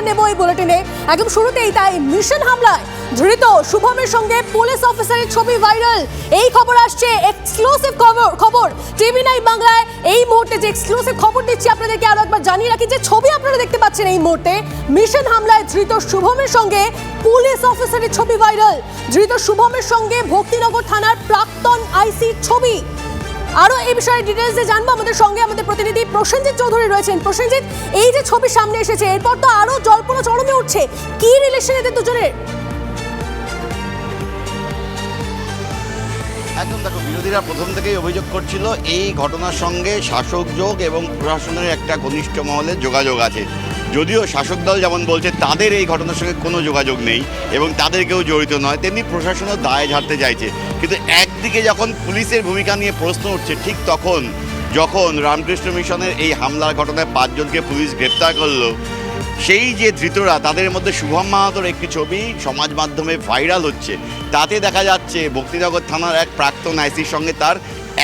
আমরা নেব এই বুলেটিনে একদম শুরুতেই তাই মিশন হামলায়। ধৃত শুভমের সঙ্গে পুলিশ অফিসারের ছবি ভাইরাল এই খবর আসছে এক্সক্লুসিভ খবর খবর। টিভি নাইন বাংলায় এই মুহূর্তে যে এক্সক্লুসিভ খবর দিচ্ছি আপনাদেরকে আরও একবার জানিয়ে রাখি, যে ছবি আপনারা দেখতে পাচ্ছেন এই মুহূর্তে মিশন হামলায় ধৃত শুভমের সঙ্গে পুলিশ অফিসারের ছবি ভাইরাল ধৃত শুভমের সঙ্গে ভক্তিনগর থানার প্রাক্তন আইসির ছবি। আরও এই বিষয়ে ডিটেলসে জানব। আমাদের সঙ্গে আমাদের প্রতিনিধি প্রসেনজিৎ চৌধুরী রয়েছেন। প্রসেনজিৎ, এই যে ছবি সামনে এসেছে, এরপর তো আরও জল্পনা চরমে উঠছে। কি রিলেশন এদের দুজনের? একদম, দেখো, বিরোধীরা প্রথম থেকেই অভিযোগ করছিল, এই ঘটনার সঙ্গে শাসক যোগ এবং প্রশাসনের একটা ঘনিষ্ঠ মহলে যোগাযোগ আছে। যদিও শাসক দল যেমন বলছে তাদের এই ঘটনার সঙ্গে কোনো যোগাযোগ নেই এবং তাদের কেউ জড়িত নয় তেমনি প্রশাসনও দায় ঝাড়তে চাইছে। কিন্তু একদিকে যখন পুলিশের ভূমিকা নিয়ে প্রশ্ন উঠছে ঠিক তখন যখন রামকৃষ্ণ মিশনের এই হামলার ঘটনায় পাঁচজনকে পুলিশ গ্রেপ্তার করল সেই যে ধৃতরা তাদের মধ্যে শুভম মাহাতোর একটি ছবি সমাজ মাধ্যমে ভাইরাল হচ্ছে। তাতে দেখা যাচ্ছে ভক্তিনগর থানার এক প্রাক্তন আইসির সঙ্গে তার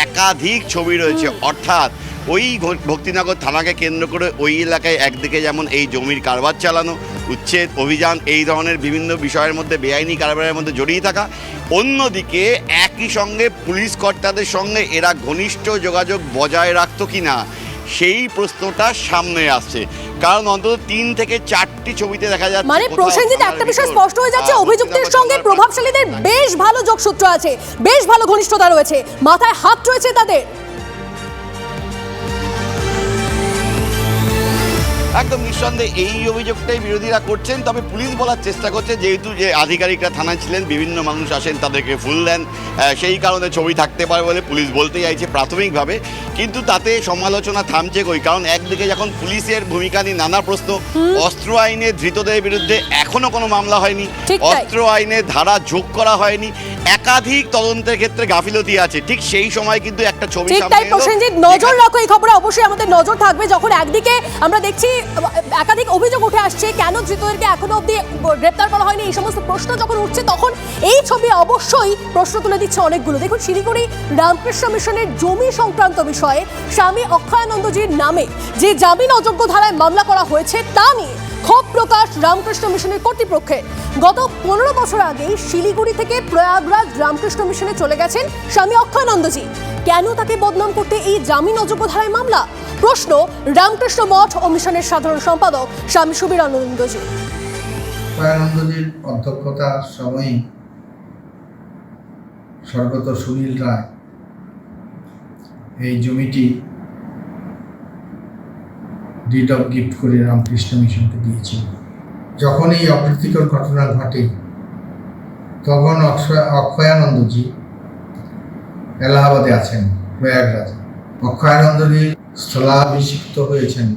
একাধিক ছবি রয়েছে। অর্থাৎ ওই ভক্তিনগর থানাকে কেন্দ্র করে ওই এলাকায় একদিকে যেমন এই জমির কারবার চালানো উচ্ছেদ অভিযান এই ধরনের বিভিন্ন বিষয়ের মধ্যে বেআইনি কারবারের মধ্যে জড়িয়ে থাকা। অন্যদিকে একই সঙ্গে পুলিশ কর্তাদের সঙ্গে এরা ঘনিষ্ঠ যোগাযোগ বজায় রাখতো কি না সেই প্রশ্নটা সামনে আসছে। কারণ অন্তত তিন থেকে চারটি ছবিতে দেখা যাচ্ছে মানে প্রসেনজিৎ একটা বিষয় স্পষ্ট হয়ে যাচ্ছে আহ, অভিযুক্তের সঙ্গে প্রভাবশালীদের বেশ ভালো যোগসূত্র আছে বেশ ভালো ঘনিষ্ঠতা রয়েছে মাথায় হাত রয়েছে তাদের। একদম নিঃসন্দেহে এই অভিযোগটাই বিরোধীরা করছেন। তবে পুলিশ বলার চেষ্টা করছে যেহেতু যে আধিকারিকরা থানায় ছিলেন বিভিন্ন মানুষ আসেন তাদেরকে ফুল দেন সেই কারণে ছবি থাকতে পারে বলে পুলিশ বলতে চাইছে প্রাথমিকভাবে। কিন্তু তাতে সমালোচনা থামছে কই? কারণ একদিকে যখন পুলিশের ভূমিকা নিয়ে নানা প্রশ্ন অস্ত্র আইনে ধৃতদের বিরুদ্ধে এখনও কোনো মামলা হয়নি। অস্ত্র আইনে ধারা যোগ করা হয়নি। একাধিক তদন্তের ক্ষেত্রে গাফিলতি আছে। ঠিক সেই সময় কিন্তু একটা ছবি ঠিক তাই প্রসেনজিৎ নজর রাখো এই খবরে অবশ্যই আমাদের নজর থাকবে। যখন একদিকে আমরা দেখছি একাধিক অভিযোগ উঠে আসছে কেন ধৃতদেরকে এখনও অবধি গ্রেপ্তার করা হয়নি এই সমস্ত প্রশ্ন যখন উঠছে তখন এই ছবি অবশ্যই প্রশ্ন তুলে দিচ্ছে অনেকগুলো। দেখুন শিলিগুড়ি রামকৃষ্ণ মিশনের জমি সংক্রান্ত বিষয়ে স্বামী অক্ষয়ানন্দজির নামে যে জামিন অযোগ্য ধারায় মামলা করা হয়েছে তা নিয়ে ক্ষোভ প্রকাশ রামকৃষ্ণ মিশনের কর্তৃপক্ষের। গত পনেরো বছর আগেই শিলিগুড়ি থেকে প্রয়াগরাজ রামকৃষ্ণ মিশনে চলে গেছেন স্বামী অক্ষয়ানন্দজি। কেন তাকে বদনাম করতে এই জামিন অযোগ্য ধারায় মামলা? প্রশ্ন রামকৃষ্ণ মঠ ও মিশনের সাধারণ সম্পাদক স্বামী সুবীর আনন্দজি দয়ানন্দজির অধ্যক্ষতার সময়ই স্বর্গত সুনীল রায় এই জমিটি ডিড অফ গিফট করে রামকৃষ্ণ মিশনকে দিয়েছিল। যখন এই অপ্রীতিকর ঘটনা ঘটে, তখন অক্ষয়- অক্ষয়ানন্দজি এলাহাবাদে আছেন, প্রয়াগরাজে। অক্ষয়ানন্দজি স্থলাভিষিক্ত হয়েছেন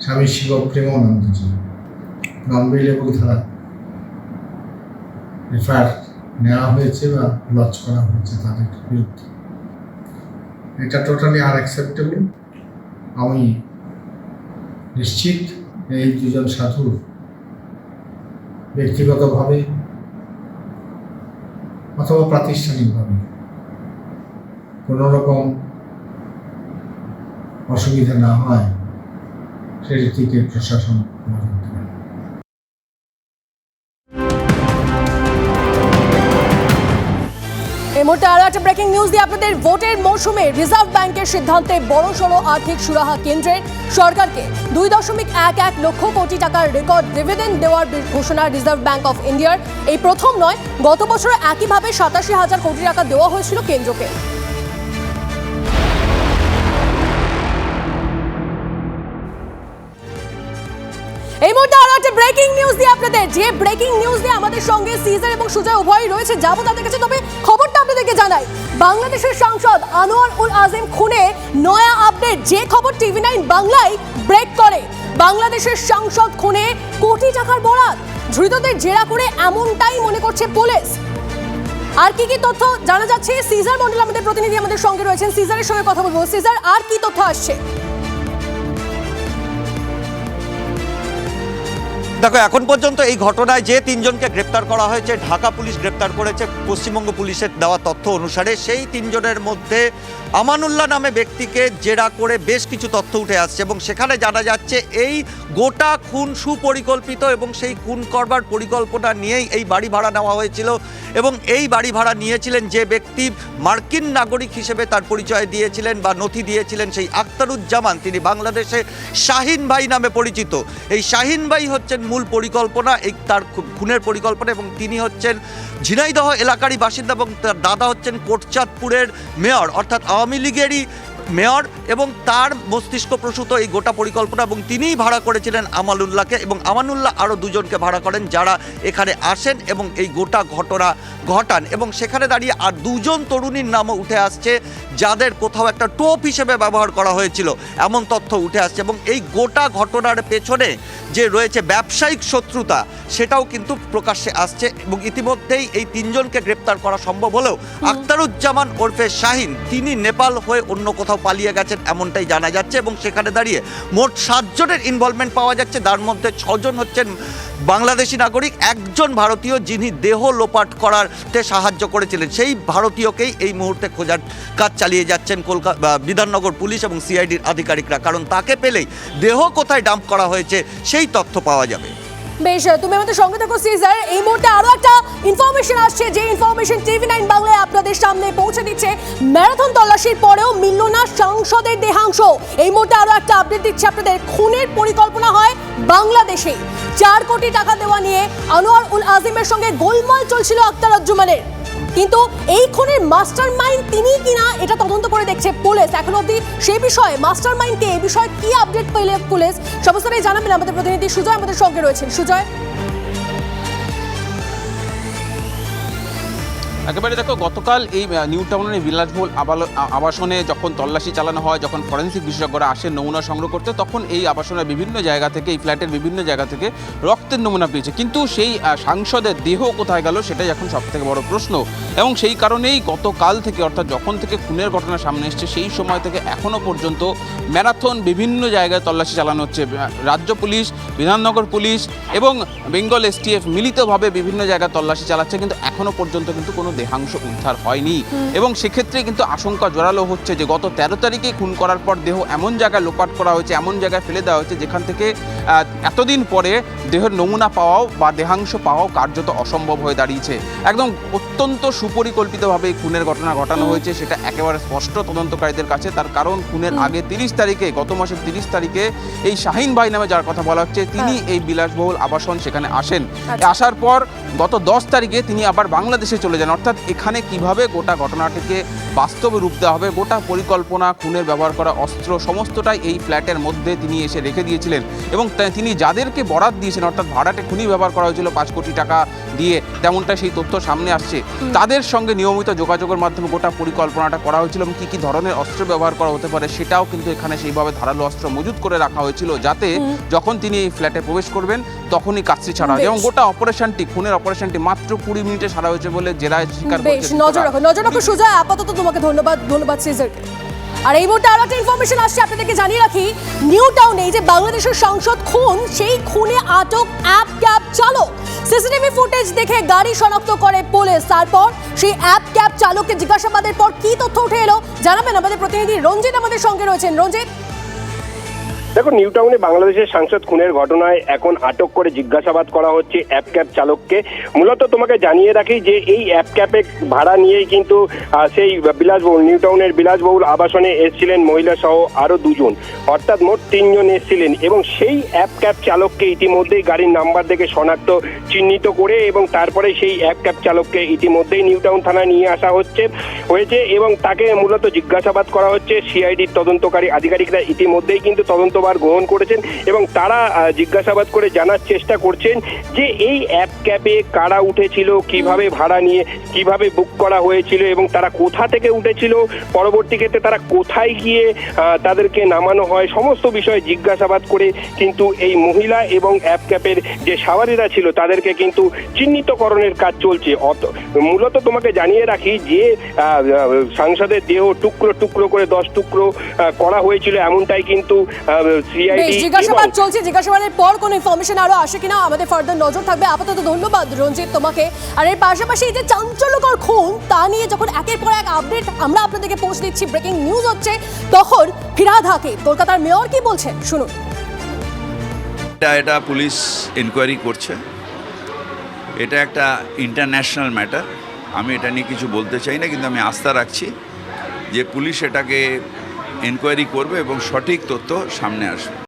স্বামী শিব প্রেমানন্দজি। নন বেলেবল ধারা এফআইআর নেওয়া হয়েছে বা লঞ্চ করা হয়েছে তাদের বিরুদ্ধে। এটা টোটালি আনঅ্যাকসেপ্টেবল আমি নিশ্চিত এই দুজন সাধু ব্যক্তিগতভাবে অথবা প্রাতিষ্ঠানিকভাবে কোনো রকম অসুবিধা না হয় সেটিকে প্রশাসন নজর এই মুহূর্তে আরও একটা ব্রেকিং নিউজ দিয়ে আপনাদের ভোটের মৌসুমে রিজার্ভ ব্যাংকের সিদ্ধান্তে বড়সড় আর্থিক সুরাহা কেন্দ্রের সরকারকে দুই দশমিক এক এক লক্ষ কোটি টাকার রেকর্ড ডিভিডেন্ড দেওয়ার ঘোষণা রিজার্ভ ব্যাংক অফ ইন্ডিয়ার এই প্রথম নয়, গত বছর একইভাবে সাতাশি হাজার কোটি টাকা দেওয়া হয়েছিল কেন্দ্রকে। এই মুহূর্তে আরও একটা ব্রেকিং নিউজ দিয়ে আপনাদের, যে ব্রেকিং নিউজ দিয়ে আমাদের সঙ্গে সিজার এবং সুজয় উভয়ই রয়েছে, যাব তাদের কাছে। তবে খবরটা আপনাদেরকে জানাই, বাংলাদেশের সাংসদ আনোয়ার উল আজিম খুনে নয়া আপডেট যে খবর টিভি নাইন বাংলায় ব্রেক করে। বাংলাদেশের সাংসদ খুনে কোটি টাকার বরাত। ধৃতদের জেরা করে এমনটাই মনে করছে পুলিশ। আর কি কি তথ্য জানা যাচ্ছে? সিজার মন্ডল আমাদের প্রতিনিধি আমাদের সঙ্গে রয়েছেন। সিজারের সঙ্গে কথা বলব। সিজার, আর কি তথ্য আসছে? দেখো, এখন পর্যন্ত এই ঘটনায় যে তিনজনকে গ্রেপ্তার করা হয়েছে, ঢাকা পুলিশ গ্রেপ্তার করেছে, পশ্চিমবঙ্গ পুলিশের দেওয়া তথ্য অনুসারে সেই তিনজনের মধ্যে আমানুল্লাহ নামে ব্যক্তিকে জেরা করে বেশ কিছু তথ্য উঠে আসছে এবং সেখানে জানা যাচ্ছে এই গোটা খুন সুপরিকল্পিত এবং সেই খুন করবার পরিকল্পনা নিয়েই এই বাড়ি ভাড়া নেওয়া হয়েছিল এবং এই বাড়ি ভাড়া নিয়েছিলেন যে ব্যক্তি মার্কিন নাগরিক হিসেবে তার পরিচয় দিয়েছিলেন বা নথি দিয়েছিলেন সেই আখতারুজ্জামান। তিনি বাংলাদেশে শাহিন ভাই নামে পরিচিত। এই শাহিন ভাই হচ্ছেন মূল পরিকল্পনা, এই তার খুনের পরিকল্পনা এবং তিনি হচ্ছেন ঝিনাইদহ এলাকারই বাসিন্দা এবং তার দাদা হচ্ছেন কোটচাঁদপুরের মেয়র। অর্থাৎ আওয়ামী লীগেরই মেয়র এবং তার মস্তিষ্ক প্রসূত এই গোটা পরিকল্পনা এবং তিনিই ভাড়া করেছিলেন আমানুল্লাহকে এবং আমানুল্লাহ আরও দুজনকে ভাড়া করেন যারা এখানে আসেন এবং এই গোটা ঘটনা ঘটান এবং সেখানে দাঁড়িয়ে আর দুজন তরুণীর নামও উঠে আসছে যাদের কোথাও একটা টোপ হিসেবে ব্যবহার করা হয়েছিল। এমন তথ্য উঠে আসছে এবং এই গোটা ঘটনার পেছনে যে রয়েছে ব্যবসায়িক শত্রুতা সেটাও কিন্তু প্রকাশ্যে আসছে এবং ইতিমধ্যেই এই তিনজনকে গ্রেপ্তার করা সম্ভব হলেও আখতারুজ্জামান ওরফে শাহিন তিনি নেপাল হয়ে অন্য কোথাও পালিয়ে গেছেন এমনটাই জানা যাচ্ছে এবং সেখানে দাঁড়িয়ে মোট সাতজনের ইনভলভমেন্ট পাওয়া যাচ্ছে। তার মধ্যে ছজন হচ্ছেন বাংলাদেশি নাগরিক, একজন ভারতীয় যিনি দেহ লোপাট করাতে সাহায্য করেছিলেন। সেই ভারতীয়কেই এই মুহূর্তে খোঁজার কাজ চালিয়ে যাচ্ছেন কলকাতা বিধাননগর পুলিশ এবং সিআইডির আধিকারিকরা। কারণ তাকে পেলেই দেহ কোথায় ডাম্প করা হয়েছে সেই তথ্য পাওয়া যাবে। বেশ, তুমি আমাদের সঙ্গে থাকো সিজার এই মুহূর্তে আরও একটা ইনফরমেশন আসছে যে ইনফরমেশন টিভি নাইন বাংলায় আপনাদের সামনে পৌঁছে দিচ্ছে। ম্যারাথন তল্লাশির পরেও মিলল না সাংসদের দেহাংশ। এই মুহূর্তে আরও একটা আপডেট দিচ্ছে আপনাদের। খুনের পরিকল্পনা হয় বাংলাদেশে চার কোটি টাকা দেওয়া নিয়ে আনোয়ার উল আজিমের সঙ্গে গোলমাল চলছিল আক্তার আজ্জুমানের কিন্তু এই খুনের মাস্টার মাইন্ড তিনি কিনা এটা তদন্ত করে দেখছে পুলিশ। এখন অবধি সেই বিষয়ে মাস্টার মাইন্ডকে এই বিষয়ে কি আপডেট পেলে পুলিশ? সমস্তটাই জানাবেন আমাদের প্রতিনিধি সুজয়, আমাদের সঙ্গে রয়েছেন। সুজয়? একেবারে দেখো, গতকাল এই নিউ টাউনের বিলাসবহুল আবাসনে যখন তল্লাশি চালানো হয়, যখন ফরেন্সিক বিশেষজ্ঞরা আসেন নমুনা সংগ্রহ করতে, তখন এই আবাসনের বিভিন্ন জায়গা থেকে, এই ফ্ল্যাটের বিভিন্ন জায়গা থেকে রক্তের নমুনা পেয়েছে। কিন্তু সেই সাংসদের দেহ কোথায় গেল সেটাই এখন সব থেকে বড় প্রশ্ন। এবং সেই কারণেই গতকাল থেকে, অর্থাৎ যখন থেকে খুনের ঘটনা সামনে এসছে, সেই সময় থেকে এখনও পর্যন্ত ম্যারাথন বিভিন্ন জায়গায় তল্লাশি চালানো হচ্ছে। রাজ্য পুলিশ, বিধাননগর পুলিশ এবং বেঙ্গল এসটিএফ মিলিতভাবে বিভিন্ন জায়গায় তল্লাশি চালাচ্ছে, কিন্তু এখনও পর্যন্ত কিন্তু কোনো দেহাংশ উদ্ধার হয়নি। এবং সেক্ষেত্রে কিন্তু আশঙ্কা জোরালো হচ্ছে যে গত তেরো তারিখে খুন করার পর দেহ এমন জায়গায় লোপাট করা হয়েছে এমন জায়গায় ফেলে দেওয়া হয়েছে যেখান থেকে এতদিন পরে দেহের নমুনা পাওয়াও বা দেহাংশ পাওয়াও কার্যত অসম্ভব হয়ে দাঁড়িয়েছে। একদম অত্যন্ত সুপরিকল্পিতভাবে খুনের ঘটনা ঘটানো হয়েছে সেটা একেবারে স্পষ্ট তদন্তকারীদের কাছে। তার কারণ খুনের আগে তিরিশ তারিখে গত মাসের তিরিশ তারিখে এই শাহিন ভাই নামে যার কথা বলা হচ্ছে তিনি এই বিলাসবহুল আবাসন সেখানে আসেন। আচ্ছা। আসার পর গত দশ তারিখে তিনি আবার বাংলাদেশে চলে যান অর্থাৎ এখানে কীভাবে গোটা ঘটনাটিকে বাস্তবে রূপ দেওয়া হবে গোটা পরিকল্পনা খুনের ব্যবহার করা অস্ত্র সমস্তটাই এই ফ্ল্যাটের মধ্যে তিনি এসে রেখে দিয়েছিলেন এবং তিনি যাদেরকে বরাত দিয়েছেন অর্থাৎ ভাড়াটে খুনি ব্যবহার করা হয়েছিল পাঁচ কোটি টাকা দিয়ে তেমনটা সেই তথ্য সামনে আসছে। তাদের সঙ্গে নিয়মিত যোগাযোগের মাধ্যমে গোটা পরিকল্পনাটা করা হয়েছিল এবং কী কী ধরনের অস্ত্র ব্যবহার করা হতে পারে সেটাও কিন্তু এখানে সেইভাবে ধারালো অস্ত্র মজুত করে রাখা হয়েছিল যাতে যখন তিনি এই ফ্ল্যাটে প্রবেশ করবেন তখনই কাজটি ছাড়া। হয় এবং গোটা অপারেশনটি খুনের অপারেশনটি মাত্র কুড়ি মিনিটে সারা হয়েছে বলে জেরায় স্বীকার বেশ নজর রাখো নজর রাখো আপাতত তোমাকে ধন্যবাদ ধন্যবাদ সিজারকে। আর এই মুহূর্তে আরও একটা ইনফরমেশন আসছে আপনাদেরকে জানিয়ে রাখি নিউ টাউনে এই যে বাংলাদেশের সংসদ খুন সেই খুনে আটক অ্যাপ ক্যাব চালক। সিসিটিভি ফুটেজ দেখে গাড়ি শনাক্ত করে পুলিশ। তারপর সেই অ্যাপ ক্যাব চালককে জিজ্ঞাসাবাদের পর কি তথ্য উঠে এলো? জানাবেন আমাদের প্রতিনিধি রঞ্জিত আমাদের সঙ্গে রয়েছেন। রঞ্জিত দেখো নিউ টাউনে বাংলাদেশের সাংসদ খুনের ঘটনায় এখন আটক করে জিজ্ঞাসাবাদ করা হচ্ছে অ্যাপ ক্যাব চালককে। মূলত তোমাকে জানিয়ে রাখি যে এই অ্যাপ ক্যাবে ভাড়া নিয়েই কিন্তু সেই বিলাসবহুল নিউ টাউনের বিলাসবহুল আবাসনে এসেছিলেন মহিলা সহ আরও দুজন। অর্থাৎ মোট তিনজন এসেছিলেন এবং সেই অ্যাপ ক্যাব চালককে ইতিমধ্যেই গাড়ির নাম্বার দেখে শনাক্ত, চিহ্নিত করে এবং তারপরে সেই অ্যাপ ক্যাব চালককে ইতিমধ্যেই নিউ টাউন থানায় নিয়ে আসা হচ্ছে, হয়েছে এবং তাকে মূলত জিজ্ঞাসাবাদ করা হচ্ছে। সিআইডির তদন্তকারী আধিকারিকরা ইতিমধ্যেই কিন্তু তদন্তভার গ্রহণ করেছেন এবং তারা জিজ্ঞাসাবাদ করে জানার চেষ্টা করছেন যে এই অ্যাপ ক্যাবে কারা উঠেছিল, কীভাবে ভাড়া নিয়ে, কীভাবে বুক করা হয়েছিল এবং তারা কোথা থেকে উঠেছিল, পরবর্তী ক্ষেত্রে তারা কোথায় গিয়ে তাদেরকে নামানো হয়, সমস্ত বিষয়ে জিজ্ঞাসাবাদ করে কিন্তু এই মহিলা এবং অ্যাপ ক্যাপের যে সাওয়ারিরা ছিল তাদেরকে কিন্তু চিহ্নিতকরণের কাজ চলছে। অত, মূলত তোমাকে জানিয়ে রাখি যে সাংসদের দেহ টুকরো টুকরো করে দশ টুকরো করা হয়েছিল, এমনটাই কিন্তু সিআইডি জিজ্ঞাসাবাদ চলছে জিজ্ঞাসাবাদের পর কোনো ইনফরমেশন আরও আসে কিনা? আমাদের ফার্দার নজর থাকবে। আপাতত ধন্যবাদ রঞ্জিত তোমাকে। আর এর পাশাপাশি এই যে চাঞ্চল্যকর খুন তা নিয়ে যখন একের পর এক আপডেট আমরা আপনাদেরকে পৌঁছে দিচ্ছি ব্রেকিং নিউজ হচ্ছে তখন ফিরাদ কলকাতার মেয়র কি বলছেন? শুনুন। এটা এটা পুলিশ এনকোয়ারি করছে। এটা একটা ইন্টারন্যাশনাল ম্যাটার আমি এটা নিয়ে কিছু বলতে চাই না কিন্তু আমি আস্থা রাখছি যে পুলিশ এটাকে এনকোয়ারি করবে এবং সঠিক তথ্য সামনে আসবে।